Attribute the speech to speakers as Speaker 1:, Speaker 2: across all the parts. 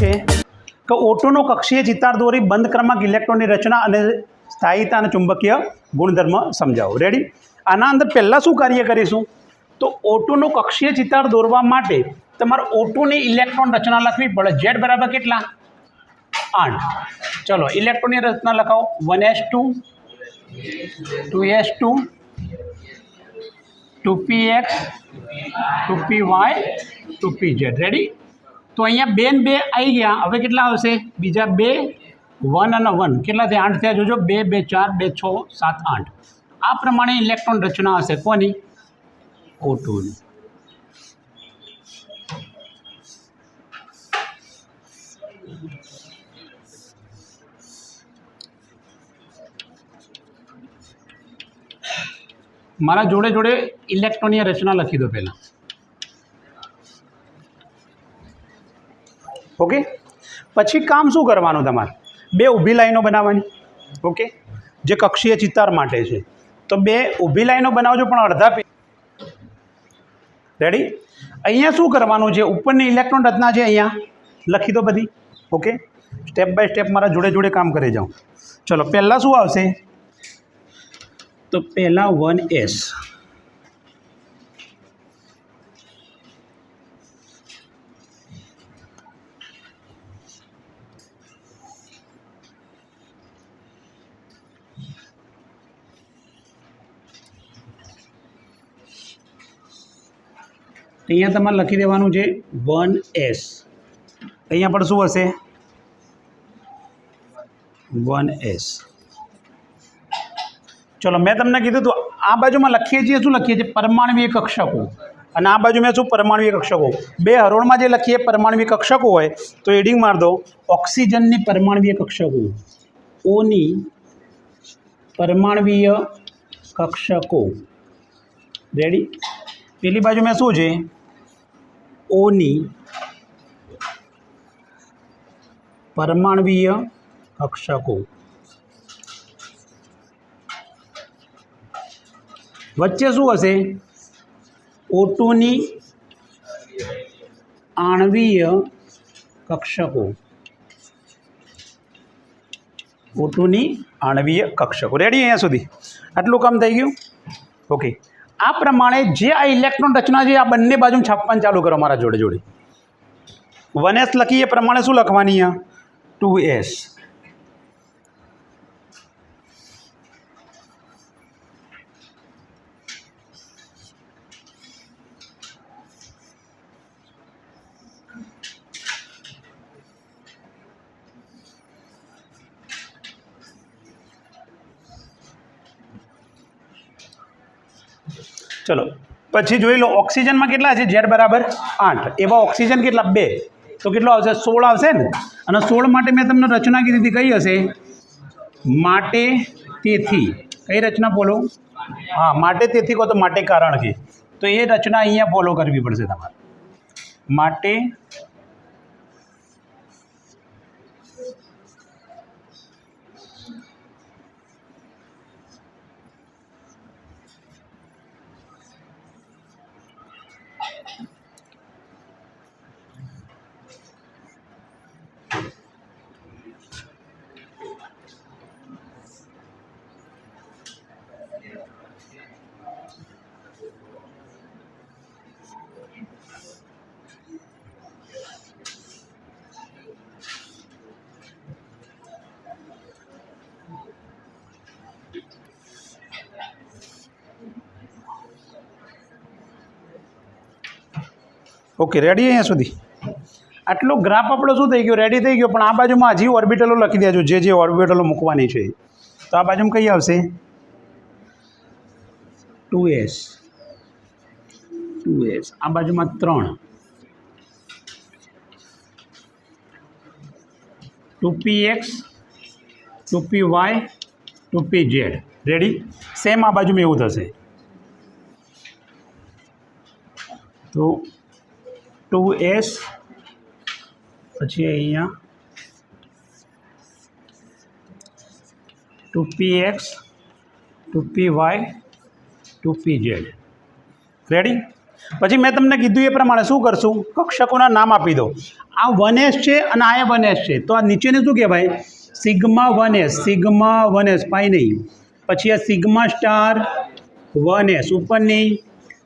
Speaker 1: છે કે ઓટોનો કક્ષીય ચિત્તાર દોરી બંધ ક્રમાંક ઇલેક્ટ્રોનની રચના અને સ્થાયીતા અને ચુંબકીય ગુણધર્મ સમજાવો. રેડી આના અંદર પહેલાં શું કાર્ય કરીશું? તો ઓટોનો કક્ષીય ચિતાર દોરવા માટે તમારે ઓટોની ઇલેક્ટ્રોન રચના લખવી પડે. ઝેડ બરાબર કેટલા? આઠ. ચલો, ઇલેક્ટ્રોનની રચના લખાવો. One S two two S two two P X, two P Y, two P Z. Ready તો અહીંયા બે ને બે આવી ગયા. હવે કેટલા આવશે? બીજા બે વન અને વન. કેટલા થયા આઠ થયા. જોજો. બે બે, ચાર, બે, છ, સાત, આઠ. આ પ્રમાણે ઇલેક્ટ્રોન રચના હશે. કોની? ઓ ટુની મારા જોડે જોડે ઇલેક્ટ્રોનની રચના લખી દો પહેલાં. ઓકે? પછી કામ શું કરવાનું તમારે? બે ઊભી લાઈનો બનાવવાની, ઓકે? જે કક્ષીય ચિત્તાર માટે છે. તો બે ઊભી લાઈનો બનાવજો, પણ અડધા રેડી અહીંયા શું કરવાનું છે? ઉપરની ઇલેક્ટ્રોન રચના છે અહીંયા. લખી દો બધી, ઓકે? સ્ટેપ બાય સ્ટેપ મારા જોડે જોડે કામ કરી જાઉં. ચલો, પહેલાં શું આવશે? તો પહેલાં વન એસ અહીંયા તમારે લખી દેવાનું છે વન એસ. અહીંયા પણ શું હશે? One S. ચલો, મેં તમને કીધું હતું, આ બાજુમાં લખીએ છીએ, શું લખીએ છીએ? પરમાણવીય કક્ષકો. અને આ બાજુ મેં શું? પરમાણવીય કક્ષકો. બે હરોળમાં જે લખીએ, પરમાણવીય કક્ષકો હોય, તો એડિંગ માર દો, ઓક્સિજનની પરમાણવીય કક્ષકો. ઓની પરમાણવીય કક્ષકો. રેડી પેલી બાજુ મેં શું છે? ઓની પરમાણવીય કક્ષકો. વચ્ચે શું હશે? ઓટોની આણવીય કક્ષકો. ઓટોની આણવીય કક્ષકો. રેડી અહીંયા સુધી? આટલું કામ થઈ ગયું? ઓકે આ પ્રમાણે જે આ ઇલેક્ટ્રોન રચના છે, આ બંને બાજુ છાપવાનું ચાલુ કરો મારા જોડે જોડે. વન એસ લખીએ પ્રમાણે શું લખવાની આ? ટુ એસ ચલો. પછી જોઈ લો, ઓક્સિજનમાં કેટલા છે? ઝેડ બરાબર આઠ. એવા ઓક્સિજન કેટલા? બે. તો કેટલો આવશે? સોળ આવશે ને? અને સોળ માટે મેં તમને રચના કીધી હતી. કઈ હશે? માટે તેથી. કઈ રચના બોલો? હા, માટે તેથી કહો તો માટે કારણ કે. તો એ રચના અહીંયા ફોલો કરવી પડશે તમારે. માટે ઓકે રેડી અહીંયા સુધી? આટલો ગ્રાફ આપણો શું થઈ ગયો? રેડી થઈ ગયો, પણ આ બાજુમાં હજી ઓર્બિટલો લખી દેજો, જે જે ઓર્બિટલો મૂકવાની છે. તો આ બાજુમાં કઈ આવશે? ટુ એસ ટુ એસ આ બાજુમાં ત્રણ. Two P X two P Y two P Z ready same આ બાજુમાં એવું થશે. તો ટુ એસ, પછી અહીંયા two P X, two P Y, two P Z. Ready પછી મેં તમને કીધું એ પ્રમાણે શું કરશું? કક્ષકોના નામ આપી દો આ વન એસ છે અને આ વન એસ છે. તો આ નીચેને શું કહેવાય? Sigma one S sigma one S pi નહીં. પછી આ સિગ્મા સ્ટાર વન એસ ઉપરની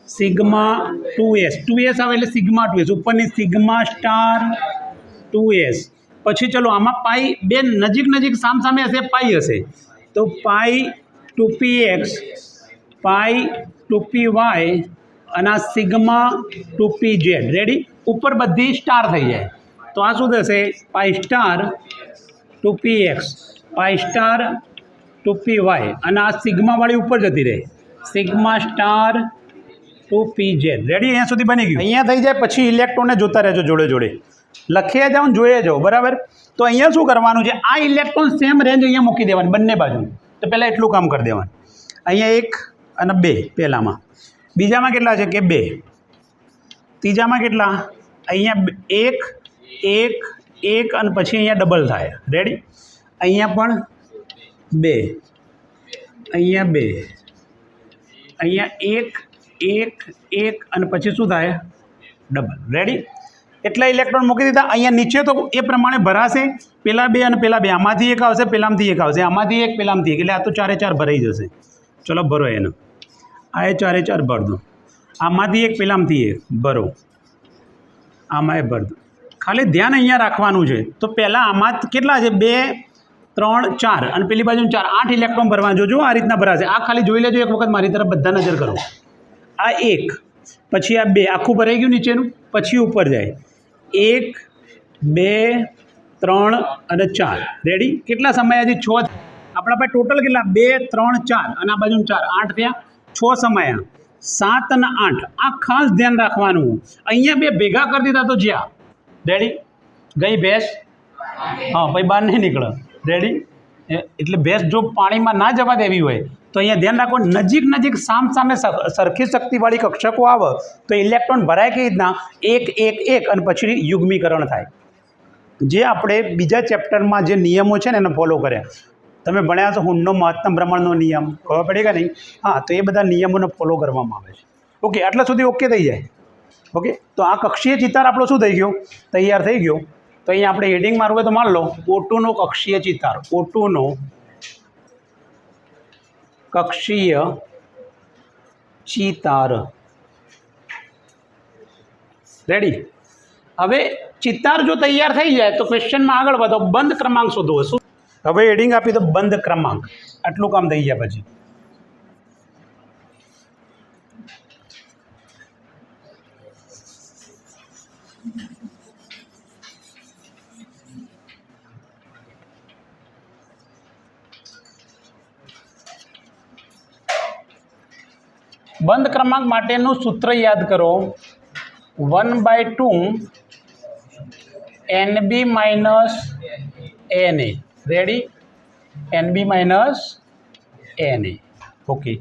Speaker 1: sigma two S. Two S આવે એટલે સિગ્મા ટુ એસ. ઉપરની સિગ્મા સ્ટાર ટુ એસ. પછી ચલો, આમાં પાઈ બે નજીક નજીક સામ સામે હશે, પાઈ હશે. તો pi two P X, pi two P Y અને આ sigma two P Z ready ઉપર બધી સ્ટાર થઈ જાય. તો આ શું થશે? Pi star two P X, pi star two P Y. અને આ સિગ્માવાળી ઉપર જતી રહે. Sigma star two P Z ready અહીંયા સુધી બની ગયું? અહીંયા થઈ જાય, પછી ઇલેક્ટ્રોનને જોતા રહેજો જોડે જોડે. લખીએ જાઓ ને જોઈએ જાઓ, બરાબર? તો અહીંયા શું કરવાનું છે? આ ઇલેક્ટ્રોન સેમ રેન્જ અહીંયા મૂકી દેવાની, બંને બાજુ તો પહેલાં એટલું કામ કરી દેવાનું. અહીંયા એક અને બે પહેલામાં. બીજામાં કેટલા છે કે બે? ત્રીજામાં કેટલા? અહીંયા એક એક એક અને પછી અહીંયા ડબલ થાય. રેડી અહીંયા પણ બે. અહીંયા બે. અહીંયા એક એક એક અને પછી શું થાય? ડબલ રેડી એટલા ઇલેક્ટ્રોન મૂકી દીધા. અહીંયા નીચે તો એ પ્રમાણે ભરાશે. પેલા બે અને પેલા બે. આમાંથી એક આવશે, પેલામાંથી એક આવશે. આમાંથી એક, પેલામાંથી એક. એટલે આ તો ચારે ચાર ભરાઈ જશે. ચલો, ભરો એનો. આ એ ચારે ચાર ભર દો. આમાંથી એક, પેલામાંથી એક. ભરો. આમાં એ ભર દો. ખાલી ધ્યાન અહીંયા રાખવાનું છે. તો પહેલાં આમાં કેટલા છે? બે, ત્રણ, ચાર. અને પેલી બાજુ ચાર. આઠ ઇલેક્ટ્રોન ભરવા જોજો આ રીતના ભરાશે. આ ખાલી જોઈ લેજો. એક વખત મારી તરફ બધા નજર કરો. આ એક, પછી આ બે, આખું ભરાઈ ગયું નીચેનું, પછી ઉપર જાય. એક, બે, ત્રણ અને ચાર. રેડી કેટલા સમય છ આપણા પાસે ટોટલ કેટલા? બે, ત્રણ, ચાર. અને આ બાજુ ચાર. આઠ થયા. છ સમયા. સાત અને આઠ. આ ખાસ ધ્યાન રાખવાનું. અહીંયા બે ભેગા કરી દીધા તો જ્યાં? રેડી ગઈ ભેંસ? હા, ભાઈ બહાર નહીં નીકળે. રેડી એટલે ભેંસ જો પાણીમાં ના જવા દેવી હોય તો અહીંયા ધ્યાન રાખો, નજીક નજીક સામ સામે સર- સરખી શક્તિવાળી કક્ષકો આવે તો ઇલેક્ટ્રોન ભરાય કઈ રીતના? એક એક એક અને પછી યુગ્મીકરણ થાય. જે આપણે બીજા ચેપ્ટરમાં જે નિયમો છે ને એને ફોલો કર્યા. તમે ભણ્યા છો હુંડનો મહત્તમ ભ્રમણનો નિયમ. ખબર પડી કે નહીં? હા, તો એ બધા નિયમોને ફોલો કરવામાં આવે છે. ઓકે, આટલા સુધી ઓકે થઈ જાય. ઓકે, તો આ કક્ષીય ચિતાર આપણો શું થઈ ગયો? તૈયાર થઈ ગયો. તો અહીંયા આપણે હેડિંગ મારવું હોય તો માન લો. ઓટુનો કક્ષીય ચિતાર. ઓટુનો કક્ષીય ચિતાર. રેડી હવે ચિતાર જો તૈયાર થઈ જાય તો ક્વેશ્ચનમાં આગળ વધો. બંધ ક્રમાંક શોધવો શું? હવે હેડિંગ આપી દો. બંધ ક્રમાંક. આટલું કામ થઈ ગયા પછી. બંધ ક્રમાંક માટેનું સૂત્ર યાદ કરો. One by two N B minus N A. Ready N B minus N A. Okay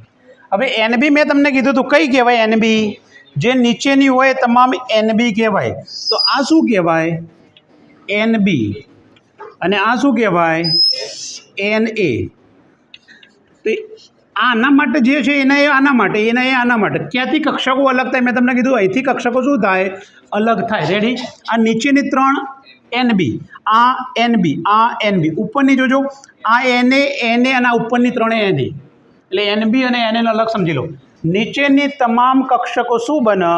Speaker 1: હવે એન બી મેં તમને કીધું હતું, કઈ કહેવાય એન બી? જે નીચેની હોય તમામ એન બી કહેવાય. તો આ શું કહેવાય? N B. અને આ શું કહેવાય? N A. આના માટે જે છે એના એ આના માટે, એના એ આના માટે. ક્યાંથી કક્ષકો અલગ થાય. મેં તમને કીધું, અહીંથી કક્ષકો શું થાય? અલગ થાય. રેડી આ નીચેની ત્રણ એન બી આ એન બી આ એન બી ઉપરની જોજો, આ એન એન અને આ ઉપરની ત્રણે એન એ એટલે એન બી અને એને અલગ સમજી લો. નીચેની તમામ કક્ષકો શું બને?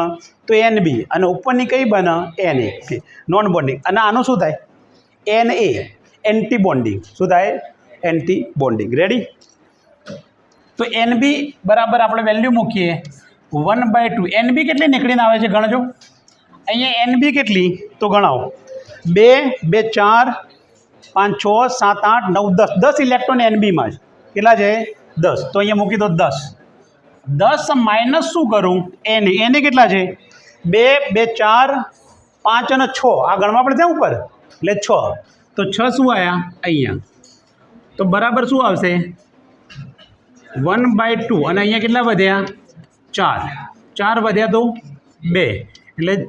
Speaker 1: તો એન બી અને ઉપરની કઈ બને? એન એ નોન બોન્ડિંગ અને આનું શું થાય? એન એ એન્ટી બોન્ડિંગ શું થાય? એન્ટી બોન્ડિંગ રેડી તો એન બી બરાબર આપણે વેલ્યુ મૂકીએ. One by two N B કેટલી નીકળીને આવે છે ગણજો. અહીંયા એન બી કેટલી? તો ગણાવો. બે બે, ચાર, પાંચ, છ, સાત, આઠ, નવ, દસ. દસ ઇલેક્ટ્રોન એન બીમાં છે. કેટલા છે? દસ. તો અહીંયા મૂકી દો દસ. દસ માઇનસ શું કરું? એને એને કેટલા છે? બે બે, ચાર, પાંચ અને છ. આ ગણવા પડશે ઉપર? એટલે છ. તો છ શું આવ્યા અહીંયા. તો બરાબર શું આવશે? વન બાય ટુ અને અહીંયા કેટલા વધ્યા? ચાર. ચાર વધ્યા તો બે. એટલે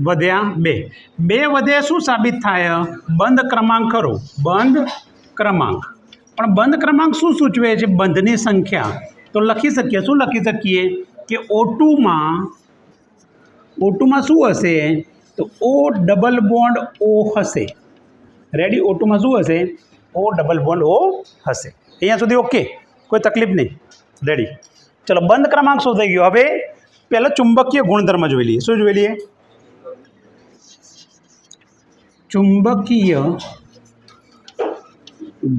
Speaker 1: વધ્યા બે. બે વધ્યા શું સાબિત થાય? બંધ ક્રમાંક ખરો. બંધ ક્રમાંક. પણ બંધ ક્રમાંક શું સૂચવે છે? બંધની સંખ્યા. તો લખી શકીએ. શું લખી શકીએ? કે ઓ ટુમાં ઓટુમાં શું હશે? તો ઓ ડબલ બોન્ડ ઓ હશે. રેડી ઓટુમાં શું હશે? ઓ ડબલ બોન્ડ ઓ હશે. અહીંયા સુધી ઓકે કોઈ તકલીફ નહીં. રેડી ચલો, બંધ ક્રમાંક શું થઈ ગયો? હવે પહેલાં ચુંબકીય ગુણધર્મ જોઈ લઈએ. શું જોઈ લઈએ? ચુંબકીય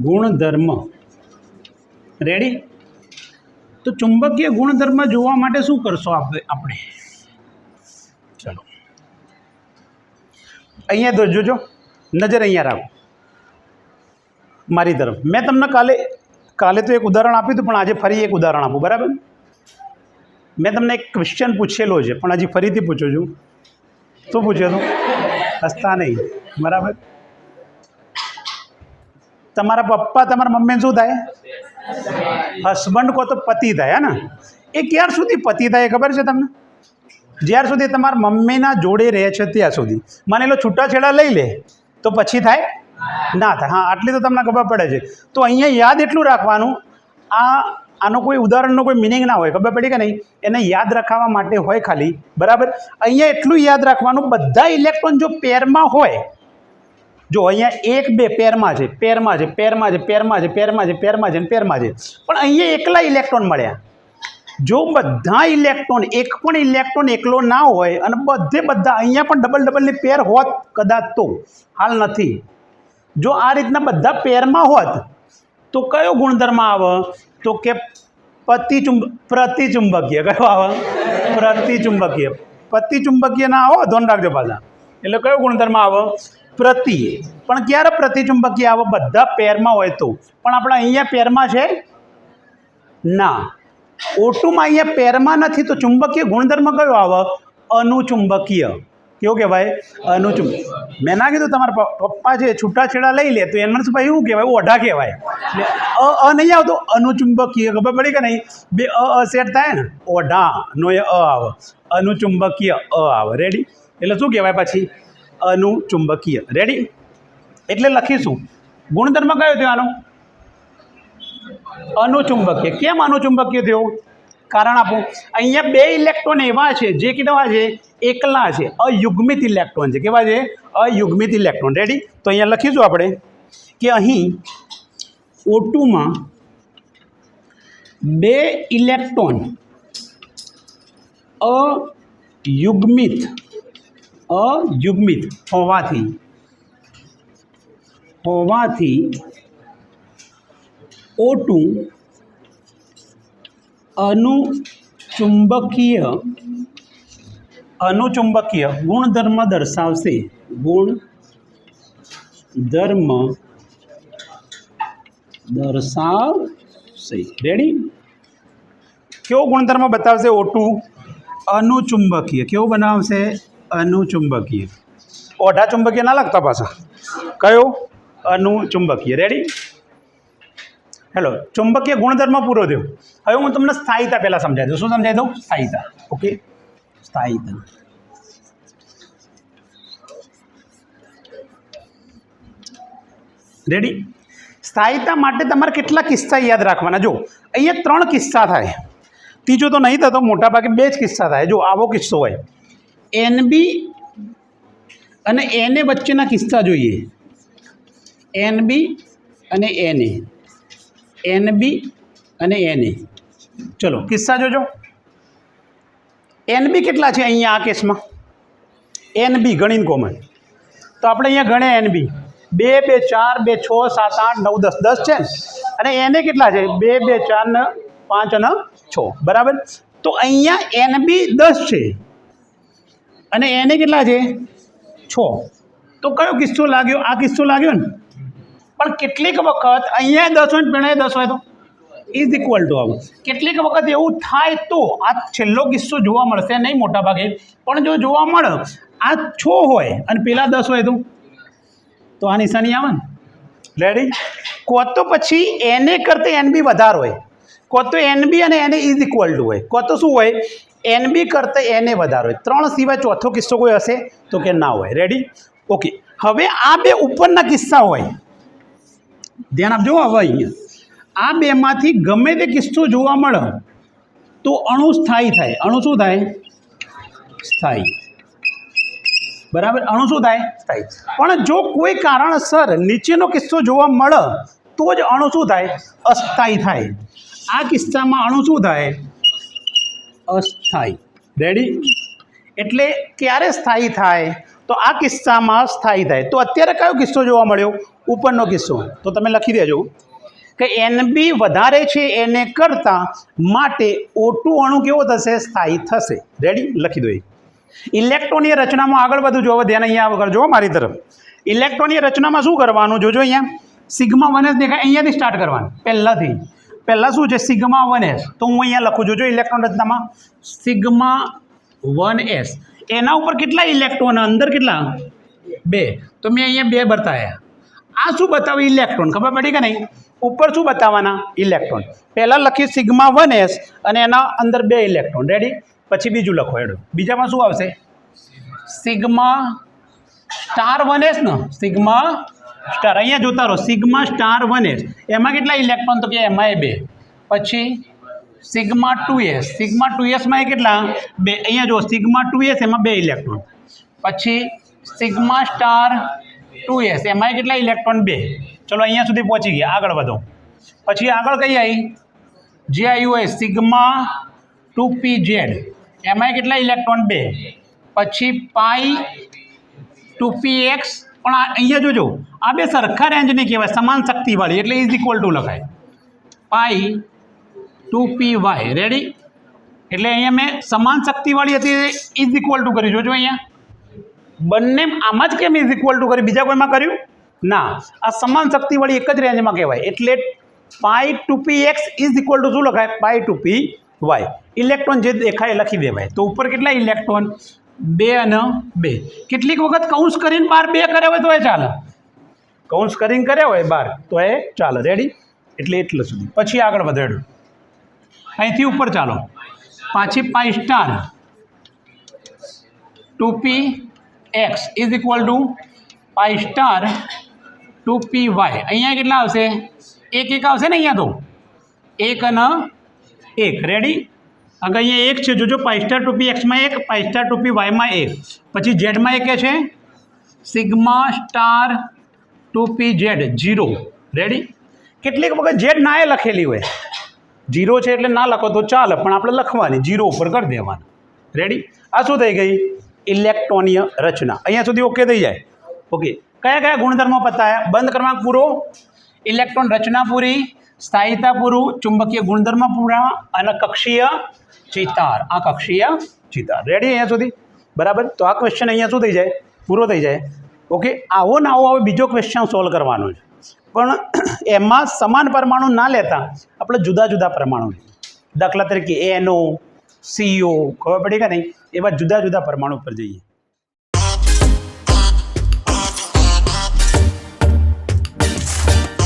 Speaker 1: ગુણધર્મ. રેડી તો ચુંબકીય ગુણધર્મ જોવા માટે શું કરશો આપણે? ચલો. અહીંયા તો જોજો. નજર અહીંયા રાખો. મારી તરફ. મેં તમને કાલે કાલે તો એક ઉદાહરણ આપ્યું હતું, પણ આજે ફરી એક ઉદાહરણ આપું, બરાબર? મેં તમને એક ક્વેશ્ચન પૂછેલો છે, પણ હજી ફરીથી પૂછું છું. શું પૂછ્યું હતું? હસતા નહીં, બરાબર? તમારા પપ્પા તમારા મમ્મીને શું થાય? હસબન્ડ કહો તો પતિ થાય, હે ને? એ ક્યાર સુધી પતિ થાય એ ખબર છે તમને? જ્યાર સુધી તમારા મમ્મીના જોડે રહે છે, ત્યાં સુધી. માની લો છૂટાછેડા લઈ લે, તો પછી થાય? ના થાય. હા, આટલી તો તમને ખબર પડે છે. તો અહીંયા યાદ એટલું રાખવાનું, આ, આનો કોઈ ઉદાહરણનો કોઈ મિનિંગ ના હોય, ખબર પડી કે નહીં? એને યાદ રાખવા માટે હોય ખાલી, બરાબર? અહીંયા એટલું યાદ રાખવાનું, બધા ઇલેક્ટ્રોન જો પેરમાં હોય, જો અહીંયા એક બે પેરમાં છે પેરમાં છે પેરમાં છે પેરમાં છે પેરમાં છે પેરમાં છે પેરમાં છે. પણ અહીંયા એકલા ઇલેક્ટ્રોન મળ્યા. જો બધા ઇલેક્ટ્રોન એક પણ ઇલેક્ટ્રોન એકલો ના હોય અને બધે બધા અહીંયા પણ ડબલ ડબલની પેર હોત કદાચ તો. હાલ નથી. જો આ રીતના બધા પેરમાં હોત, તો કયો ગુણધર્મ આવે? તો કે પતિચુંબ પ્રતિચુંબકીય. કયો આવે? પ્રતિચુંબકીય. પ્રતિચુંબકીય ના આવો ધોન રાખજો પાછા. એટલે કયો ગુણધર્મ આવે? પ્રતિ પણ ક્યારે પ્રતિચુંબકીય આવે? બધા પેરમાં હોય તો. પણ આપણે અહીંયા પેરમાં છે? ના. ઓટુમાં અહીંયા પેરમાં નથી, તો ચુંબકીય ગુણધર્મ કયો આવે? અનુચુંબકીય. કેવું કહેવાય અનુચુંબ મેં ના કીધું તમારા પ- પપ્પા છે છૂટાછેડા લઈ લે તો એમાં શું ભાઈ એવું કહેવાય ઓઢા કહેવાય એટલે અ અ નહીં આવતો અનુચુંબકીય ખબર પડી કે નહીં બે અ અ સેટ થાય ને ઓઢા નો એ અ આવે અનુચુંબકીય અ આવે રેડી એટલે શું કહેવાય પછી અનુચુંબકીય રેડી એટલે લખીશું ગુણધર્મ કયો થયો આનો અનુચુંબકીય કેમ અનુચુંબકીય થયો કારણ આપું. અહીંયા બે ઇલેક્ટ્રોન એવા છે, જે કેવા છે? એકલા છે. અયુગ્મિત ઇલેક્ટ્રોન છે. કેવા છે? અયુગ્મિત ઇલેક્ટ્રોન રેડી તો અહીંયા લખીશું આપણે કે અહીં ઓટુમાં બે ઇલેક્ટ્રોન અયુગ્મિત અયુગ્મિત હોવાથી હોવાથી ઓટુ અનુચુંબકીય અનુચુંબકીય ગુણધર્મ દર્શાવશે. ગુણ ધર્મ દર્શાવશે. રેડી કેવો ગુણધર્મ બતાવશે? ઓટું અનુચુંબકીય. કેવું બનાવશે? અનુચુંબકીય. ઓઢા ચુંબકીય ના લાગતા પાછા. કયો? અનુચુંબકીય. રેડી હેલો ચુંબકીય ગુણધર્મ પૂરો થયો. હવે હું તમને સ્થાયીતા પહેલાં સમજાવી દઉં. શું સમજાવી દઉં? સ્થાયીતા. ઓકે? સ્થાયીતા. રેડી સ્થાયીતા માટે તમારે કેટલા કિસ્સા યાદ રાખવાના? જો અહીંયા ત્રણ કિસ્સા થાય. ત્રીજો તો નહીં થતો મોટા ભાગે બે જ કિસ્સા થાય. જો આવો કિસ્સો હોય. એન બી અને એને વચ્ચેના કિસ્સા જોઈએ. એન બી અને એને એન બી અને એની. ચલો કિસ્સા જોજો. એન બી કેટલા છે અહીંયા આ કેસમાં? એન બી ગણીને કોમન તો આપણે અહીંયા ગણે એન બી બે ચાર બે છ સાત આઠ નવ દસ દસ છે ને? અને એને કેટલા છે? બે બે ચાર ને પાંચ અને છ. બરાબર? તો અહીંયા એન બી દસ છે. અને એને કેટલા છે? છ. તો કયો કિસ્સો લાગ્યો? આ કિસ્સો લાગ્યો ને? પણ કેટલીક વખત અહીંયા દસ હોય ને પેણે દસ હોય તો? ઇઝ ઇક્વલ ટુ આવું. કેટલીક વખત એવું થાય તો આ છેલ્લો કિસ્સો જોવા મળશે, નહીં મોટા ભાગે પણ જો જોવા મળે, આ છ હોય અને પેલા દસ હોય તો? તો આ નિશાની આવે ને. રેડી કો તો પછી એને કરતાં એન બી વધારે હોય. કો તો એન બી અને એને ઇઝ ઇક્વલ ટુ હોય. કો તો શું હોય? એન બી કરતાં એને વધારે હોય. ત્રણ સિવાય ચોથો કિસ્સો કોઈ હશે તો કે ના હોય. રેડી ઓકે હવે આ બે ઉપરના કિસ્સા હોય. ધ્યાન આપજો, હવે અહીંયા. આ બેમાંથી ગમે તે કિસ્સો જોવા મળે તો અણુ સ્થાયી થાય. અણુ શું થાય? સ્થાયી. બરાબર? અણુ શું થાય? સ્થાયી પણ જો કોઈ કારણસર નીચેનો કિસ્સો જોવા મળે તો જ અણુ શું થાય? અસ્થાયી થાય. આ કિસ્સામાં અણુ શું થાય? અસ્થાયી. રેડી એટલે ક્યારે સ્થાયી થાય? તો આ કિસ્સામાં સ્થાયી થાય. તો અત્યારે કયો કિસ્સો જોવા મળ્યો? ઉપરનો કિસ્સો. તો તમે લખી દેજો. કે એન બી વધારે છે એને કરતાં માટે ઓટુ અણુ કેવો થશે? સ્થાયી થશે. રેડી લખી દો એ ઇલેક્ટ્રોનીય રચનામાં આગળ વધુ જોવો, ધ્યાન અહીંયા આગળ જોવો મારી તરફ. ઇલેક્ટ્રોનની રચનામાં શું કરવાનું? જોજો અહીંયા. સિગ્મા વન એસ દેખાય, અહીંયાથી સ્ટાર્ટ કરવાનું. પહેલાંથી. પહેલાં શું છે? સિગ્મા વન એસ તો હું અહીંયા લખું જોજો ઇલેક્ટ્રોન રચનામાં સિગ્મા વન એસ એના ઉપર કેટલા ઇલેક્ટ્રોન અંદર કેટલા? બે. તો મેં અહીંયા બે બતાવ્યા. આ શું બતાવ્યું? ઇલેક્ટ્રોન ખબર પડી કે નહીં? ઉપર શું બતાવવાના? ઇલેક્ટ્રોન. પહેલાં લખીએ સિગ્મા વન એસ અને એના અંદર બે ઇલેક્ટ્રોન. રેડી પછી બીજું લખો એડું બીજામાં શું આવશે? સિગ્મા સ્ટાર વન એસ ને, સિગ્મા સ્ટાર. અહીંયા જોતા રહો, સિગ્મા સ્ટાર વન એસ. એમાં કેટલા ઇલેક્ટ્રોન? તો કે એમાં બે. પછી sigma two S. Sigma two એસમાં એ કેટલા? બે. અહીંયા જો સિગ્મા ટુ એસ, એમાં બે ઇલેક્ટ્રોન. પછી સિગ્મા સ્ટાર ટુ એસ એમાં કેટલા ઇલેક્ટ્રોન? બે. ચલો અહીંયા સુધી પહોંચી ગયા. આગળ વધો. પછી આગળ કઈ આવી જે આવ્યું હોય સિગ્મા ટુ પી ઝેડ એમાં કેટલા? ઇલેક્ટ્રોન બે. પછી પાઈ ટુ પી એક્સ પણ આ અહીંયા જોજો. આ બે સરખા રેન્જની કહેવાય. સમાન શક્તિવાળી. એટલે ઇઝ ઇક્વલ ટુ લખાય. Pi two P Y ready એટલે અહીંયા મેં સમાન શક્તિવાળી હતી ઇઝ ઇક્વલ ટુ કરી. જોજો અહીંયા. બંને આમાં જ કેમ ઇઝ ઇક્વલ ટુ કરી? બીજા કોઈમાં કર્યું? ના, આ સમાન શક્તિવાળી એક જ રેન્જમાં કહેવાય. એટલે pi two P X is equal to શું લખાય? Pi two P Y electron જે દેખાય લખી દેવાય. તો ઉપર કેટલા ઇલેક્ટ્રોન બે અને બે. કેટલીક વખત કૌંસ કરીને બાર બે કર્યા હોય તો એ ચાલે. કૌંસ કરીને કર્યા હોય બાર, તો એ ચાલે. રેડી એટલે એટલે સુધી પછી આગળ વધેડું. અહીંથી ઉપર ચાલો. પાછી pi star two P X is equal to pi star two P Y. અહીંયા કેટલા આવશે? એક એક આવશે ને અહીંયા તો? એક અને એક. રેડી અગર અહીંયા એક છે, જોજો પાઈ સ્ટાર ટુ પી એક્સમાં એક પાઈ સ્ટાર ટુ પી વાયમાં એક. પછી ઝેડમાં એક છે? Sigma star two P Z zero ready કેટલીક વખત ઝેડ ના એ લખેલી હોય. જીરો છે એટલે ના લખો તો ચાલે, પણ આપણે લખવાની જીરો ઉપર કરી દેવાનું. રેડી આ શું થઈ ગઈ? ઇલેક્ટ્રોનિય રચના. અહીંયા સુધી ઓકે થઈ જાય? ઓકે કયા કયા ગુણધર્મો પતાયા બંધ ક્રમાંક પૂરો. ઇલેક્ટ્રોન રચના પૂરી. સ્થાયીતા પૂરું. ચુંબકીય ગુણધર્મ પૂરા. અને કક્ષીય ચિતાર. આ કક્ષીય ચિતાર. રેડી અહીંયા સુધી? બરાબર? તો આ ક્વેશ્ચન અહીંયા શું થઈ જાય? પૂરો થઈ જાય. ઓકે આવો ને આવો, હવે બીજો ક્વેશ્ચન સોલ્વ કરવાનો છે. પણ એમાં સમાન પરમાણુ ના લેતા આપણે જુદા જુદા પરમાણુ દાખલા તરીકે એનો સીઓ ખબર પડી કે નહીં? એવા જુદા જુદા પરમાણુ પર જઈએ.